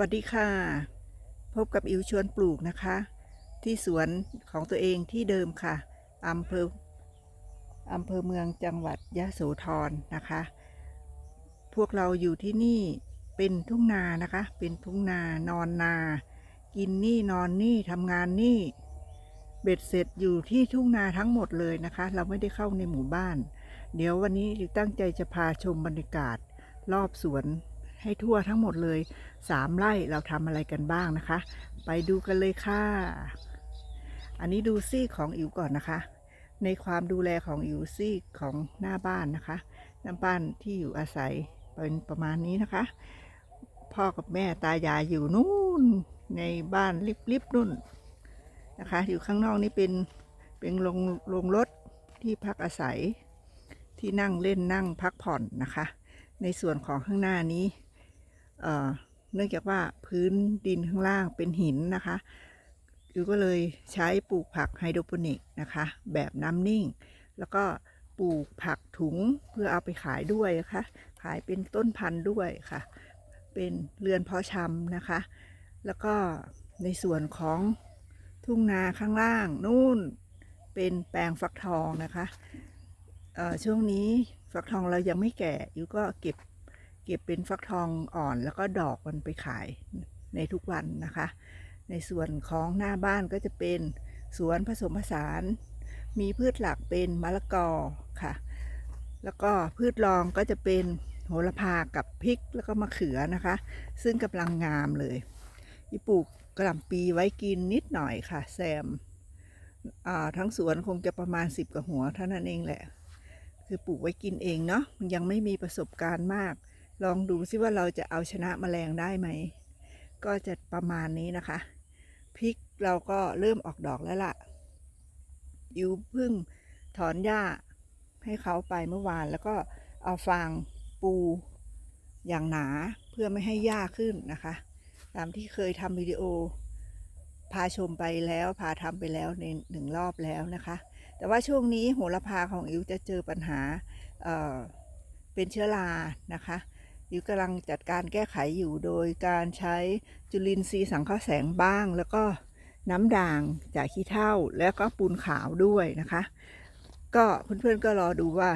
วัสดีค่ะ พบกับอิวชวนปลูกนะคะ ที่สวนของตัวเองที่เดิมค่ะอำเภออำเภอเมืองจังหวัดยะโสธรนะคะ พวกเราอยู่ที่นี่เป็นทุ่งนานะคะ เป็นทุ่งนานอนนา กินนี่นอนนี่ทำงานนี่ เบ็ดเสร็จอยู่ที่ทุ่งนาทั้งหมดเลยนะคะ เราไม่ได้เข้าในหมู่บ้าน เดี๋ยววันนี้ตั้งใจจะพาชมบรรยากาศรอบสวน ให้ทั่วทั้งหมดเลยสามไร่เราทำอะไรกันบ้างนะคะ ไปดูกันเลยค่ะ อันนี้ดูซี่ของอิ๋วก่อนนะคะ ในความดูแลของอิ๋วซี่ของหน้าบ้านนะคะหน้าบ้านที่อยู่อาศัยเป็นประมาณนี้นะคะ พ่อกับแม่ตายายอยู่นู่นในบ้านลิบๆนู่นนะคะ อยู่ข้างนอกนี่เป็นเป็นโรงโรงรถที่พักอาศัยที่นั่งเล่นนั่งพักผ่อนนะคะ ในส่วนของข้างหน้านี้ เนื่องจากว่าพื้นดินข้างล่างเป็นหินนะคะอิวก็เลยใช้ปลูกผักไฮโดรโปนิกนะคะ แบบน้ำนิ่ง แล้วก็ปลูกผักถุงเพื่อเอาไปขายด้วยนะคะ ขายเป็นต้นพันธุ์ด้วยค่ะ เป็นเรือนเพาะชำนะคะ แล้วก็ในส่วนของทุ่งนาข้างล่างนู่นเป็นแปลงฟักทองนะคะช่วงนี้ฟักทองเรายังไม่แก่อิวก็เก็บ เก็บเป็นฟักทองอ่อนแล้วก็ดอกมันไปขายในทุกวันนะคะ ในส่วนของหน้าบ้านก็จะเป็นสวนผสมผสาน มีพืชหลักเป็นมะละกอค่ะ แล้วก็พืชรองก็จะเป็นโหระพากับพริกแล้วก็มะเขือนะคะ ซึ่งกำลังงามเลยอีปลูกกระหล่ำปีไว้กินนิดหน่อยค่ะ แซมทั้งสวนคงจะประมาณ 10กว่าหัวเท่านั้นเองแหละ คือปลูกไว้กินเองเนาะมันยังไม่มีประสบการณ์มาก ลองดูซิว่าเราจะเอาชนะแมลงได้ไหม ก็จะประมาณนี้นะคะ พริกเราก็เริ่มออกดอกแล้วล่ะยูเพิ่งถอนหญ้าให้เขาไปเมื่อวานแล้วก็เอาฟางปูอย่างหนาเพื่อไม่ให้หญ้าขึ้นนะคะ ตามที่เคยทำวิดีโอ พาชมไปแล้วพาทำไปแล้วในหนึ่งรอบแล้วนะคะ แต่ว่าช่วงนี้โหระพาของอิวจะเจอปัญหาเเป็นเชื้อรานะคะ อิวกำลังจัดการแก้ไขอยู่โดยการใช้จุลินทรีย์สังเคราะห์แสงบ้าง แล้วก็น้ำด่างจากขี้เถ้าแล้วก็ปูนขาวด้วยนะคะ ก็เพื่อนๆก็รอดูว่า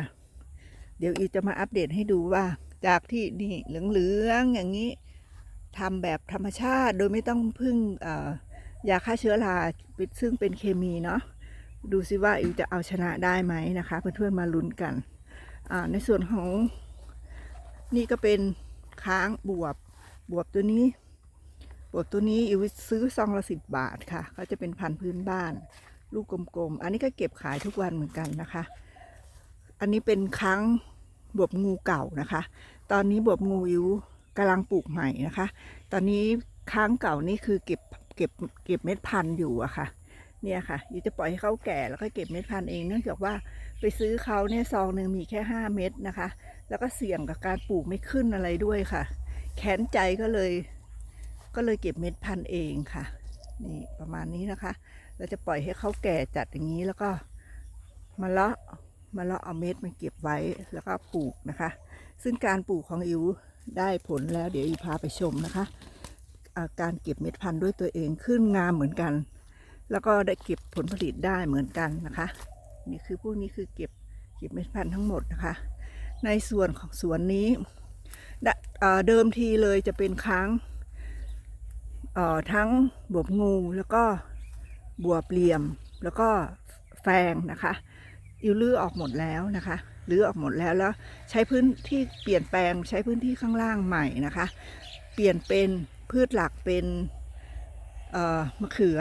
เดี๋ยวอิวจะมาอัปเดตให้ดูว่า จากที่นี่เหลืองๆอย่างนี้ทำแบบธรรมชาติโดยไม่ต้องพึ่งยาฆ่าเชื้อราซึ่งเป็นเคมีเนาะดูซิว่าอิวจะเอาชนะได้ไหมนะคะ เพื่อนๆมาลุ้นกันในส่วนของ นี่ก็เป็นค้างบวบบวบตัวนี้ บวบตัวนี้อิวซื้อซองละสิบบาทค่ะ ก็จะเป็นพันธุ์พื้นบ้าน ลูกกลมๆ อันนี้ก็เก็บขายทุกวันเหมือนกันนะคะ อันนี้เป็นค้างบวบงูเก่านะคะ ตอนนี้บวบงูอิวกำลังปลูกใหม่นะคะ ตอนนี้ค้างเก่านี่คือเก็บเก็บเก็บเม็ดพันธุ์อยู่อะค่ะ เนี่ยค่ะยูจะปล่อยให้เขาแก่แล้วก็เก็บเม็ดพันธุ์เอง เนื่องจากว่าไปซื้อเขาเนี่ยซองหนึ่งมีแค่ห้าเม็ดนะคะ แล้วก็เสี่ยงกับการปลูกไม่ขึ้นอะไรด้วยค่ะแค้นใจก็เลย ก็เลยเก็บเม็ดพันธุ์เองค่ะ นี่ประมาณนี้นะคะ เราจะปล่อยให้เขาแก่จัดอย่างนี้แล้วก็มาเลาะมาเลาะเอาเม็ดมาเก็บไว้แล้วก็ปลูกนะคะ ซึ่งการปลูกของอิวได้ผลแล้วเดี๋ยวอิวพาไปชมนะคะาการเก็บเม็ดพันธุ์ด้วยตัวเองขึ้นงามเหมือนกัน แล้วก็ได้เก็บผลผลิตได้เหมือนกันนะคะ นี่คือพวกนี้คือเก็บเก็บเม็ดพันธุ์ทั้งหมดนะคะ ในส่วนของสวนนี้เดิมทีเลยจะเป็นค้างทั้งบวบงูแล้วก็บวบเหลี่ยมแล้วก็แฟงนะคะอิวลื้อออกหมดแล้วนะคะลื้อออกหมดแล้วแล้วใช้พื้นที่เปลี่ยนแปลงใช้พื้นที่ข้างล่างใหม่นะคะ เปลี่ยนเป็นพืชหลักเป็นมะเขือ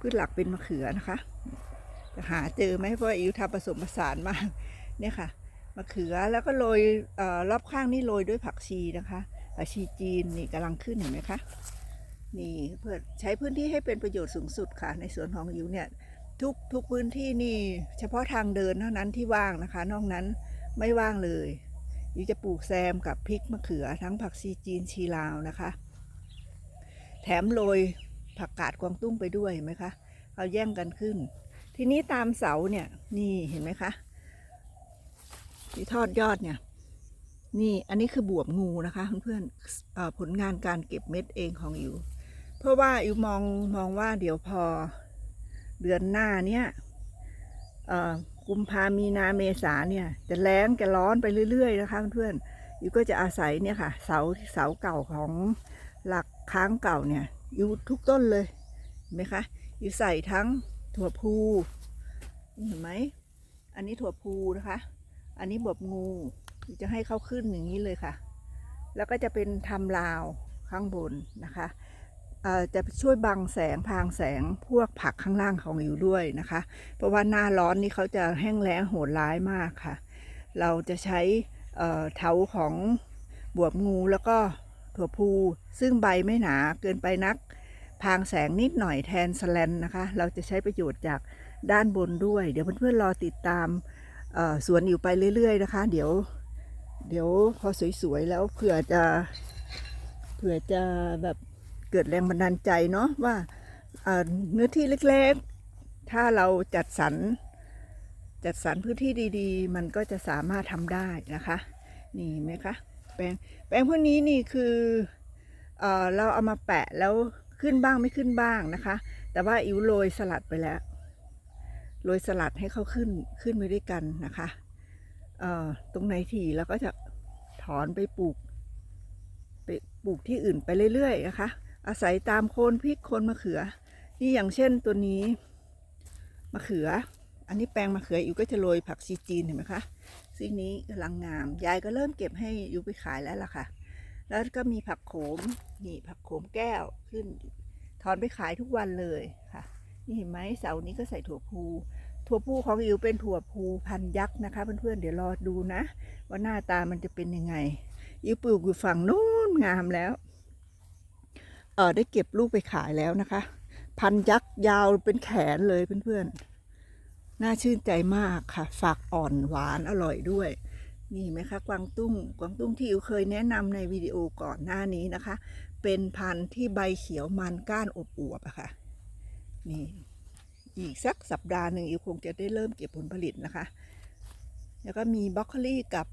พืชหลักเป็นมะเขือนะคะจะหาเจอไหมเพราะอิวทำผสมผสานมากเนี่ยค่ะ มะเขือแล้วก็โรยอรอบข้างนี่โรยด้วยผักชีนะคะผักชีจีนนี่กำลังขึ้นเห็นไหมคะนี่เพื่อใช้พื้นที่ให้เป็นประโยชน์สูงสุดค่ะ ในสวนของอิวเนี่ยทุกทุกพื้นที่นี่เฉพาะทางเดินเท่านั้นที่ว่างนะคะ นอกนั้นไม่ว่างเลยอิวจะปลูกแซมกับพริกมะเขือทั้งผักชีจีนชีลาวนะคะ แถมโรยผักกาดกวางตุ้งไปด้วยเห็นไหมคะเขาแย่งกันขึ้น ทีนี้ตามเสาเนี่ยนี่เห็นไหมคะ ที่ทอดยอดเนี่ย นี่อันนี้คือบวบงูนะคะเพื่อนๆผลงานการเก็บเม็ดเองของอิวเพราะว่าอิวมองมองว่าเดี๋ยวพอเดือนหน้าเนี่ยกุมภามีนาเมษาเนี่ย จะแล้งจะร้อนไปเรื่อย ๆ นะคะเพื่อนๆอิวก็จะอาศัยเนี่ยค่ะ เสาเสาเก่าของหลักค้างเก่าเนี่ยอิวทุกต้นเลยเห็นไหมคะอิวใส่ทั้งถั่วพูนี่เห็นไหมอันนี้ถั่วพูนะคะ อันนี้บวบงู จะให้เขาขึ้นอย่างนี้เลยค่ะ แล้วก็จะเป็นทำราวข้างบนนะคะจะช่วยบังแสงพรางแสงพวกผักข้างล่างของอยู่ด้วยนะคะ เพราะว่าหน้าร้อนนี่เขาจะแห้งแล้งโหดร้ายมากค่ะ เราจะใช้เเถาของบวบงูแล้วก็ถั่วพูซึ่งใบไม่หนาเกินไปนักพรางแสงนิดหน่อยแทนสแลนนะคะ เราจะใช้ประโยชน์จากด้านบนด้วย เดี๋ยวเพื่อนๆรอติดตาม สวนอยู่ไปเรื่อย ๆ นะคะ เดี๋ยว เดี๋ยวพอสวยๆแล้วเผื่อจะเผื่อจะแบบเกิดแรงบันดาลใจเนาะว่าเนื้อที่เล็กๆ ถ้าเราจัดสรรจัดสรรพื้นที่ดีๆ มันก็จะสามารถทำได้นะคะ นี่ไหมคะแปลงแปลงพวกนี้นี่คือเอเราเอามาแปะแล้วขึ้นบ้างไม่ขึ้นบ้างนะคะ แต่ว่าอิ๋วโรยสลัดไปแล้ว โรยสลัดให้เขาขึ้นขึ้นไปด้วยกันนะคะตรงไหนถี่เราก็จะถอนไปปลูก ไปปลูกที่อื่นไปเรื่อยๆนะคะ อาศัยตามโคนพริกโคนมะเขือ นี่อย่างเช่นตัวนี้มะเขือ อันนี้แปลงมะเขืออิวก็จะโรยผักชีจีนเห็นไหมคะสิ่งนี้กำลังงาม ยายก็เริ่มเก็บให้อิวไปขายแล้วล่ะค่ะ แล้วก็มีผักโขม นี่ผักโขมแก้วขึ้น ถอนไปขายทุกวันเลยค่ะ นี่เห็นไหมเสานี้ก็ใส่ถั่วพูถั่วพูของอิวเป็นถั่วพูพันยักษ์นะคะเพื่อนๆเดี๋ยวรอดูนะ ว่าหน้าตามันจะเป็นยังไงอิวปลูกอยู่ฝั่งนู้นงามแล้วเออได้เก็บลูกไปขายแล้วนะคะ พันยักษ์ยาวเป็นแขนเลยเพื่อนๆน่าชื่นใจมากค่ะ ฝากอ่อนหวานอร่อยด้วยนี่ไหมคะกวางตุ้งกวางตุ้งที่อิวเคยแนะนำในวิดีโอก่อนหน้านี้นะคะ เป็นพันธุ์ที่ใบเขียวมันก้านอบอวบๆอะค่ะ นี่อีกสักสัปดาห์หนึ่งอิวคงจะได้เริ่มเก็บผลผลิตนะคะ แล้วก็มีบรอกโคลีกับ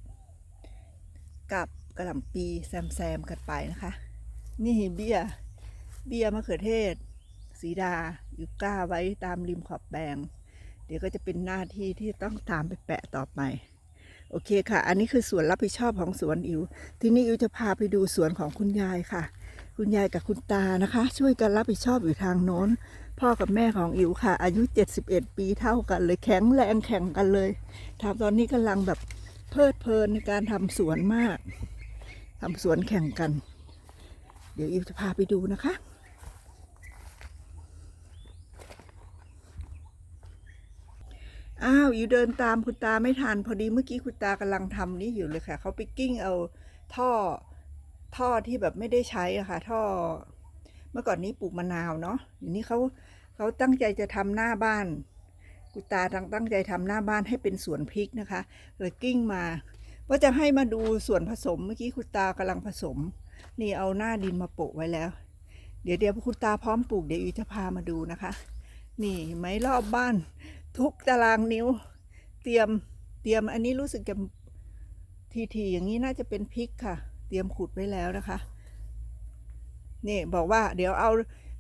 กับกระหล่ำปีแซมแซมกันไปนะคะ นี่เบี้ย เบี้ยมะเขือเทศ สีดาอยู่กล้าไว้ตามริมขอบแปลง เดี๋ยวก็จะเป็นหน้าที่ที่ต้องตามไปแปะต่อไป โอเคค่ะ อันนี้คือส่วนรับผิดชอบของสวนอิว ทีนี้อิวจะพาไปดูสวนของคุณยายค่ะ คุณยายกับคุณตานะคะ ช่วยกันรับผิดชอบอยู่ทางโน้น พ่อกับแม่ของอิ๋วค่ะ อายุ 71 ปีเท่ากันเลยแข็งแรงแข่งกันเลยทำตอนนี้กำลังแบบเพลิดเพลินในการทำสวนมากทำสวนแข่งกัน เดี๋ยวอิ๋วจะพาไปดูนะคะอ้าวอิ๋วเดินตามคุณตาไม่ทันพอดีเมื่อกี้คุณตากำลังทำนี่อยู่เลยค่ะ เขาไปกิ้งเอาท่อท่อที่แบบไม่ได้ใช้อะค่ะ ท่อ เมื่อก่อนนี้ปลูกมะนาวเนาะเดี๋ยวนี้เขา เขาตั้งใจจะทำหน้าบ้าน กุตาตั้งตั้งใจทำหน้าบ้านให้เป็นสวนพริกนะคะเลยกิ้งมาว่าจะให้มาดูส่วนผสมเมื่อกี้คุณตากำลังผสม นี่เอาหน้าดินมาโปะไว้แล้ว เดี๋ยวเดี๋ยวคุณตาพร้อมปลูกเดี๋ยวอีจะพามาดูนะคะ นี่เห็นไหมรอบบ้าน ทุกตารางนิ้ว เตรียมเตรียมอันนี้รู้สึกจะทีทีๆอย่างนี้น่าจะเป็นพริกค่ะ เตรียมขุดไว้แล้วนะคะ นี่บอกว่าเดี๋ยวเอา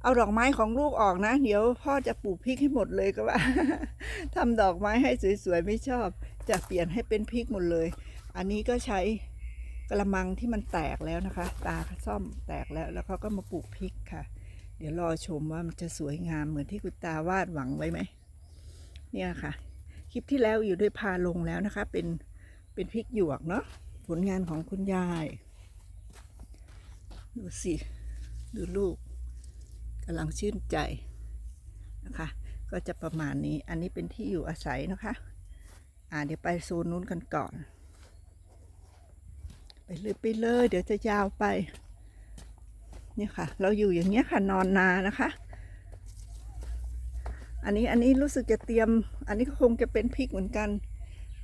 เอาดอกไม้ของลูกออกนะ เดี๋ยวพ่อจะปลูกพริกให้หมดเลยก็ว่าทำดอกไม้ให้สวยๆไม่ชอบ จะเปลี่ยนให้เป็นพริกหมดเลย อันนี้ก็ใช้กระมังที่มันแตกแล้วนะคะ ตาซ่อมแตกแล้ว แล้วเขาก็มาปลูกพริกค่ะ เดี๋ยวรอชมว่ามันจะสวยงามเหมือนที่คุณตาวาดหวังไว้ไหม เนี่ยค่ะ คลิปที่แล้วอยู่ด้วยพาลงแล้วนะคะ เป็นเป็นพริกหยวกเนาะ ผลงานของคุณยาย ดูสิ ดูลูก กำลังชื่นใจนะคะ ก็จะประมาณนี้ อันนี้เป็นที่อยู่อาศัยนะคะ อ่าเดี๋ยวไปโซนนู้นกันก่อน ไปเลยไปเลย เดี๋ยวจะยาวไป เนี่ยค่ะ เราอยู่อย่างเงี้ยค่ะนอนนานะคะ อันนี้อันนี้รู้สึกจะเตรียม อันนี้ก็คงจะเป็นพริกเหมือนกัน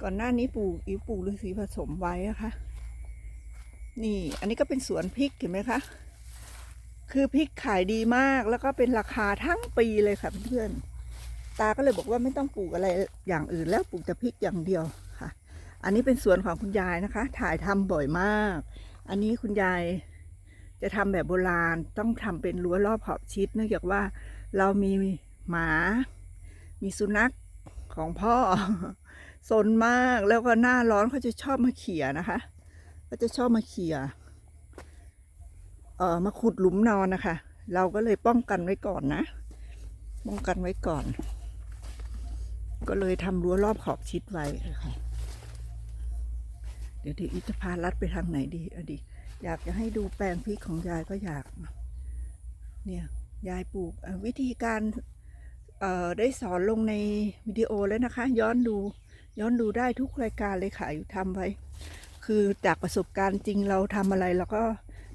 ก่อนหน้านี้ปลูกอิ๋วปลูกฤาษีผสมไว้นะคะ นี่ อันนี้ก็เป็นสวนพริกเห็นไหมคะ คือพริกขายดีมากแล้วก็เป็นราคาทั้งปีเลยค่ะเพื่อนๆตาก็เลยบอกว่าไม่ต้องปลูกอะไรอย่างอื่นแล้วปลูกแต่พริกอย่างเดียวค่ะ อันนี้เป็นสวนของคุณยายนะคะ ถ่ายทำบ่อยมาก อันนี้คุณยายจะทำแบบโบราณต้องทำเป็นรั้วรอบขอบชิด เนื่องจากว่าเรามีหมา มีสุนัขของพ่อสนมากแล้วก็หน้าร้อนเขาจะชอบมาเขี่ยนะคะเขาจะชอบมาเขี่ย เอ่อมาขุดหลุมนอนนะคะ เราก็เลยป้องกันไว้ก่อนนะ ป้องกันไว้ก่อน ก็เลยทำรั้วรอบขอบชิดไว้ค่ะเดี๋ยวดีอิจะพาลัดไปทางไหนดีอดีอยากจะให้ดูแปลงพริกของยายก็อยาก เนี่ยยายปลูกวิธีการเอ่อได้สอนลงในวิดีโอแล้วนะคะ ย้อนดูย้อนดูได้ทุกรายการเลยค่ะอยู่ทำไว้ คือจากประสบการณ์จริงเราทำอะไรเราก็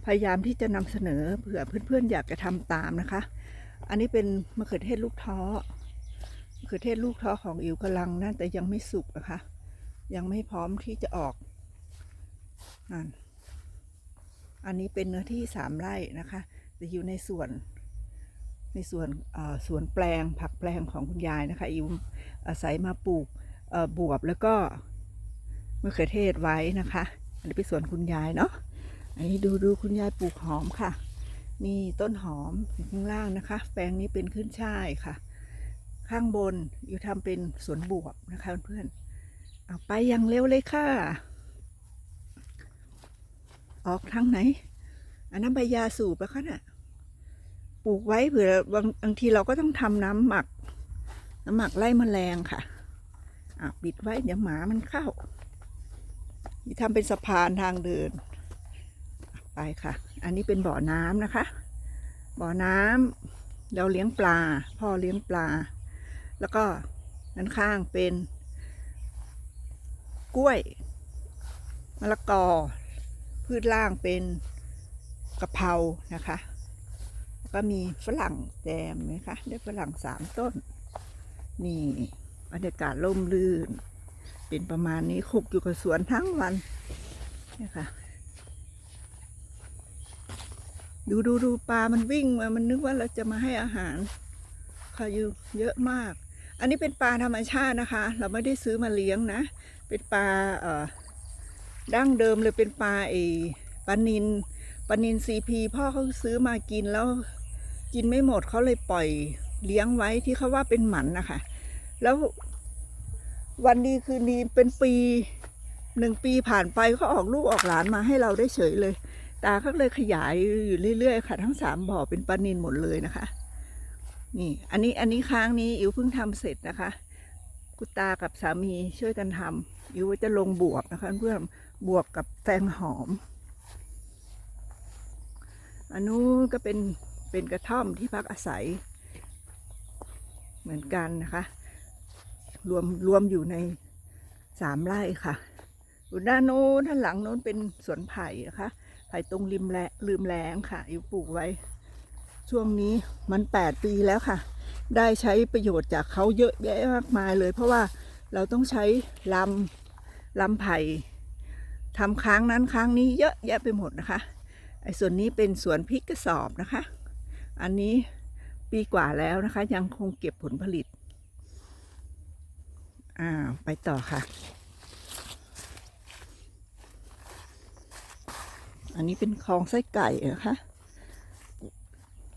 พยายามที่จะนำเสนอเผื่อเพื่อนๆอยากจะทำตามนะคะ อันนี้เป็นมะเขือเทศลูกท้อมะเขือเทศลูกท้อของอิ๋วกำลังนะแต่ยังไม่สุกนะคะ ยังไม่พร้อมที่จะออกนั่นอันนี้เป็นเนื้อที่สามไร่นะคะจะอยู่ในส่วนในส่วนสวนแปลงผักแปลงของคุณยายนะคะ อิ๋วอาศัยมาปลูกบวบแล้วก็มะเขือเทศไว้นะคะ อันนี้เป็นสวนคุณยายเนาะ อันนี้ดูดูคุณยายปลูกหอมค่ะ นี่ต้นหอมอยู่ข้างล่างนะคะ แปลงนี้เป็นขึ้นช่ายค่ะ ข้างบนอยู่ทำเป็นสวนบวบนะคะเพื่อนเอาไปอย่างเร็วเลยค่ะ ออกทางไหน อันนั้นใบยาสูบแล้วค่ะน่ะปลูกไว้เผื่อบางบางทีเราก็ต้องทำน้ำหมัก น้ำหมักไล่แมลงค่ะอะปิดไว้เดี๋ยวหมามันเข้านี่ทำเป็นสะพานทางเดิน ไปค่ะ อันนี้เป็นบ่อน้ำนะคะ บ่อน้ำเราเลี้ยงปลา พ่อเลี้ยงปลา แล้วก็ด้านข้างเป็น กล้วยมะละกอ พืชล่างเป็นกะเพรานะคะแล้วก็มีฝรั่งแจมนะคะ ได้ฝรั่งสามต้น นี่บรรยากาศร่มรื่น เป็นประมาณนี้คุกอยู่กับสวนทั้งวันนี่ค่ะ ดูดูดูปลามันวิ่งมา มันนึกว่าเราจะมาให้อาหาร ค่ะอยู่เยอะมาก อันนี้เป็นปลาธรรมชาตินะคะ เราไม่ได้ซื้อมาเลี้ยงนะ เป็นปลาเอ่อดั้งเดิมเลยเป็นปลาเอปลานินปลานินซีพีพ่อเขาซื้อมากินแล้ว กินไม่หมดเขาเลยปล่อยเลี้ยงไว้ที่เขาว่าเป็นหมันนะคะ แล้ววันดีคืนดีเป็นปีหนึ่งปีผ่านไปเขาออกลูกออกหลานมาให้เราได้เฉยเลย ตาเขาเลยขยายอยู่เรื่อยๆค่ะ ทั้งสามบ่อเป็นปลานินหมดเลยนะคะ นี่อันนี้อันนี้ค้างนี้อิ๋วเพิ่งทำเสร็จนะคะกุตากับสามีช่วยกันทำอิ๋วว่าจะลงบวบนะคะ เพื่อนบวกกับแตงหอม อันนู้นก็เป็นเป็นกระท่อมที่พักอาศัย เหมือนกันนะคะ รวมรวมอยู่ในสามไร่ค่ะอยู่ด้านโน้นด้านหลังโน้นเป็นสวนไผ่นะคะ ไผ่ตรงริมแลลืมแรงค่ะอยู่ปลูกไว้ ช่วงนี้มันแปดปีแล้วค่ะ ได้ใช้ประโยชน์จากเขาเยอะแยะมากมายเลย เพราะว่าเราต้องใช้ลำลำไผ่ทำค้างนั้นค้างนี้เยอะแยะไปหมดนะคะ ไอ้ส่วนนี้เป็นสวนพริกกระสอบนะคะ อันนี้ปีกว่าแล้วนะคะ ยังคงเก็บผลผลิต อ่า ไปต่อค่ะ อันนี้เป็นคลองไส้ไก่นะคะ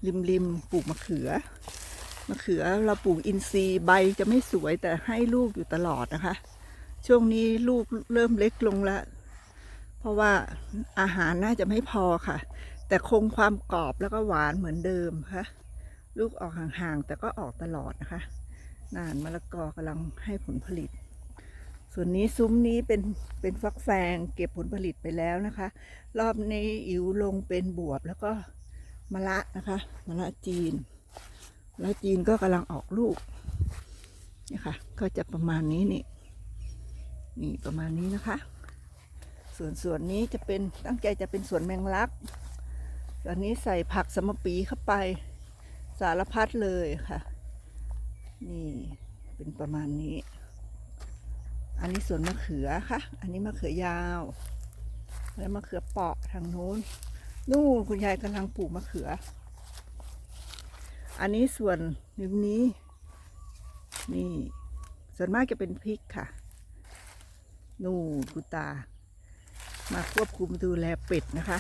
ริมริมปลูกมะเขือ มะเขือเราปลูกอินทรีย์ใบจะไม่สวยแต่ให้ลูกอยู่ตลอดนะคะ ช่วงนี้ลูกเริ่มเล็กลงแล้วเพราะว่าอาหารน่าจะไม่พอค่ะ แต่คงความกรอบแล้วก็หวานเหมือนเดิมค่ะลูกออกห่างๆแต่ก็ออกตลอดนะคะ นานมะละกอกำลังให้ผลผลิต ส่วนนี้ซุ้มนี้เป็นเป็นฟักแฟงเก็บผลผลิตไปแล้วนะคะ รอบนี้อิ๋วลงเป็นบวบแล้วก็มะละนะคะมะละจีนมะละจีนก็กำลังออกลูกนี่ค่ะ ก็จะประมาณนี้นี่นี่ประมาณนี้นะคะ ส่วนส่วนนี้จะเป็นตั้งใจจะเป็นสวนแมงลักส่วนนี้ใส่ผักสมปีเข้าไปสารพัดเลยค่ะ นี่เป็นประมาณนี้ อันนี้สวนมะเขือค่ะ อันนี้มะเขือยาว แล้วมะเขือเปาะทางโน้น นู่นคุณยายกำลังปลูกมะเขือ อันนี้ส่วนริมนี้ นี่ ส่วนมากจะเป็นพริกค่ะ นู่นคุณตา มาควบคุมดูแลเป็ดนะคะ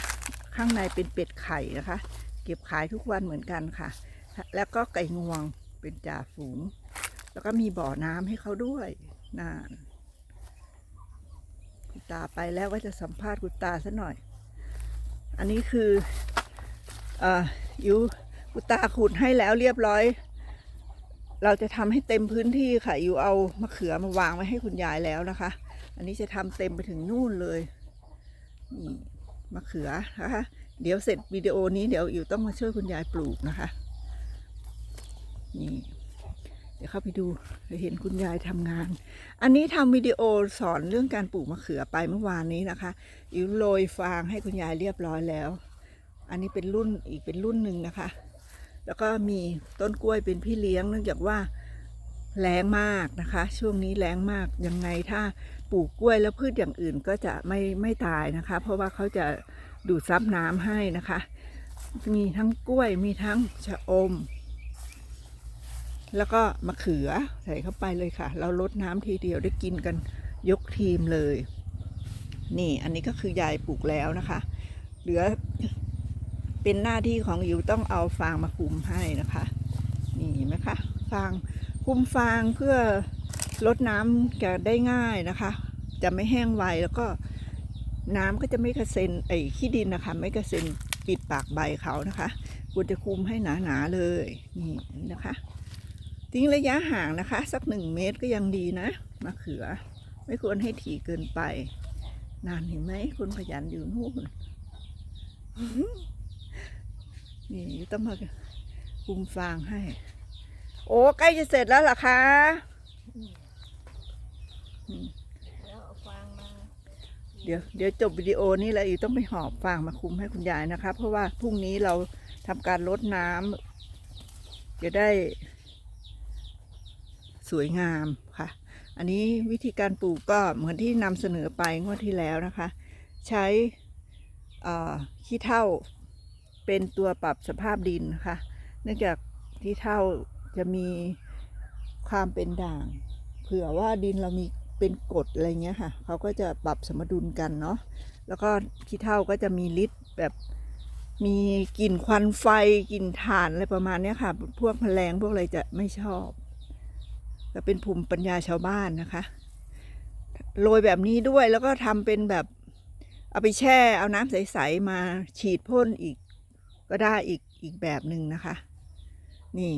ข้างในเป็นเป็ดไข่นะคะ เก็บขายทุกวันเหมือนกันค่ะ แล้วก็ไก่งวงเป็นจ่าฝูง แล้วก็มีบ่อน้ำให้เขาด้วยน่าน คุณตาไปแล้วก็จะสัมภาษณ์คุณตาซะหน่อย อันนี้คือออยูคุณตาขุดให้แล้วเรียบร้อย เราจะทำให้เต็มพื้นที่ค่ะยูเอามะเขือมาวางไว้ให้คุณยายแล้วนะคะ อันนี้จะทำเต็มไปถึงนู่นเลยนี่มะเขือนะคะ เดี๋ยวเสร็จวิดีโอนี้เดี๋ยวอิวต้องมาช่วยคุณยายปลูกนะคะ นี่ ดี๋ยวเข้าไปดูเห็นคุณยายทำงาน อันนี้ทำวิดีโอสอนเรื่องการปลูกมะเขือไปเมื่อวานนี้นะคะอิวโรยฟางให้คุณยายเรียบร้อยแล้ว อันนี้เป็นรุ่นอีกเป็นรุ่นหนึ่งนะคะ แล้วก็มีต้นกล้วยเป็นพี่เลี้ยงเนื่องจากว่าแรงมากนะคะ ช่วงนี้แรงมากยังไงถ้าปลูกกล้วยแล้วพืชอย่างอื่นก็จะไม่ไม่ตายนะคะ เพราะว่าเขาจะดูดซับน้ำให้นะคะ มีทั้งกล้วยมีทั้งชะอม แล้วก็มะเขือใส่เข้าไปเลยค่ะ เราลดน้ำทีเดียวได้กินกันยกทีมเลย นี่อันนี้ก็คือยายปลูกแล้วนะคะ เหลือเป็นหน้าที่ของอิวต้องเอาฟางมาคุมให้นะคะ นี่เห็นไหมคะฟางคุมฟางเพื่อลดน้ำแกได้ง่ายนะคะ จะไม่แห้งไวแล้วก็น้ำก็จะไม่กระเซ็นไอ้ขี้ดินนะคะ ไม่กระเซ็นปิดปากใบเขานะคะควรจะคุมให้หนาๆเลยนี่นะคะ ทิ้งระยะห่างนะคะ สักหนึ่งเมตรก็ยังดีนะมะเขือ ไม่ควรให้ถี่เกินไป นานเห็นไหมคุณขยันอยู่นู่นนี่ต้องมาคุมฟางให้ โอ้ใกล้จะเสร็จแล้วเหรอคะเอาฟางมาเดี๋ยวเดี๋ยวจบวิดีโอนี้แล้วอีกต้องไปหอบฟางมาคุมให้คุณยายนะคะ เพราะว่าพรุ่งนี้เราทำการลดน้ำจะได้ สวยงามค่ะ อันนี้วิธีการปลูกก็เหมือนที่นำเสนอไปงวดที่แล้วนะคะ ใช้ขี้เถ้าเป็นตัวปรับสภาพดินนะคะเนื่องจากขี้เถ้าจะมีความเป็นด่าง เผื่อว่าดินเรามีเป็นกรดอะไรเงี้ยค่ะ เขาก็จะปรับสมดุลกันเนาะ แล้วก็ขี้เถ้าก็จะมีฤทธิ์แบบมีกลิ่นควันไฟกลิ่นถ่านอะไรประมาณเนี้ยค่ะ พวกแมลงพวกอะไรจะไม่ชอบ ก็เป็นภูมิปัญญาชาวบ้านนะคะ โรยแบบนี้ด้วยแล้วก็ทำเป็นแบบเอาไปแช่เอาน้ำใส ๆ มาฉีดพ่นอีกก็ได้อีกอีกแบบหนึ่งนะคะ นี่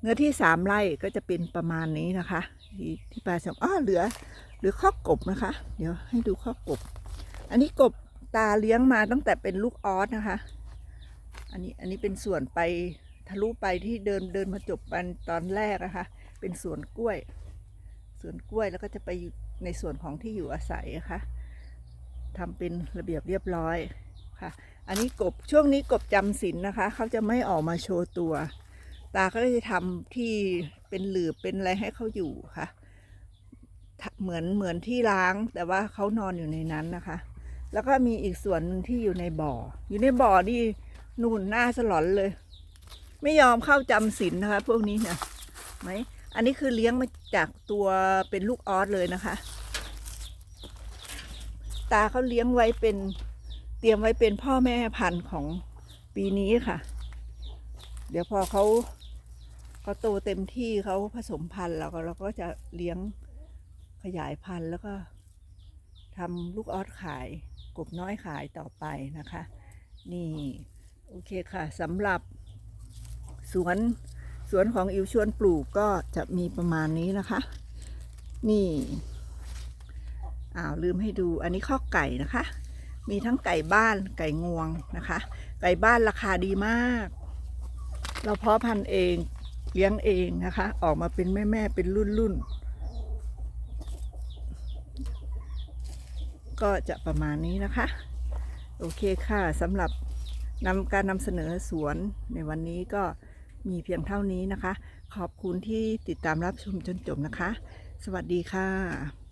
เนื้อที่สามไร่ก็จะเป็นประมาณนี้นะคะที่ที่ปลาชมอ้อเหลือเหลือข้อกบนะคะ เดี๋ยวให้ดูข้อกบ อันนี้กบตาเลี้ยงมาตั้งแต่เป็นลูกออสนะคะ อันนี้อันนี้เป็นส่วนไปทะลุไปที่เดินเดินมาจบกันตอนแรกนะคะ เป็นสวนกล้วย สวนกล้วยแล้วก็จะไปอยู่ในส่วนของที่อยู่อาศัยนะคะทำเป็นระเบียบเรียบร้อยค่ะ อันนี้กบช่วงนี้กบจำศีลนะคะ เขาจะไม่ออกมาโชว์ตัว ตาก็จะทำที่เป็นหลืบเป็นอะไรให้เขาอยู่ค่ะ เหมือนเหมือนที่ล้างแต่ว่าเขานอนอยู่ในนั้นนะคะ แล้วก็มีอีกส่วนหนึ่งที่อยู่ในบ่อ อยู่ในบ่อนี่นู่นหน้าสลอนเลย ไม่ยอมเข้าจำศีลนะคะ พวกนี้เนี่ยไหม อันนี้คือเลี้ยงมาจากตัวเป็นลูกออสเลยนะคะ ตาเขาเลี้ยงไว้เป็นเตรียมไว้เป็นพ่อแม่พันธุ์ของปีนี้ค่ะ เดี๋ยวพอเขาเขาโตเต็มที่เขาผสมพันธุ์แล้วก็เราก็จะเลี้ยงขยายพันธุ์แล้วก็ทำลูกออสขายกบน้อยขายต่อไปนะคะ นี่ โอเคค่ะสำหรับสวน วนของอิวชวนปลูกก็จะมีประมาณนี้นะคะ นี่อ้าวลืมให้ดูอันนี้ข้อไก่นะคะ มีทั้งไก่บ้านไก่งวงนะคะ ไก่บ้านราคาดีมาก เราเพาะพันธุ์เองเลี้ยงเองนะคะ ออกมาเป็นแม่แม่ๆเป็นรุ่นรุ่นก็จะประมาณนี้นะคะ โอเคค่ะสำหรับนำการนำเสนอสวนในวันนี้ก็ มีเพียงเท่านี้นะคะ ขอบคุณที่ติดตามรับชมจนจบนะคะ สวัสดีค่ะ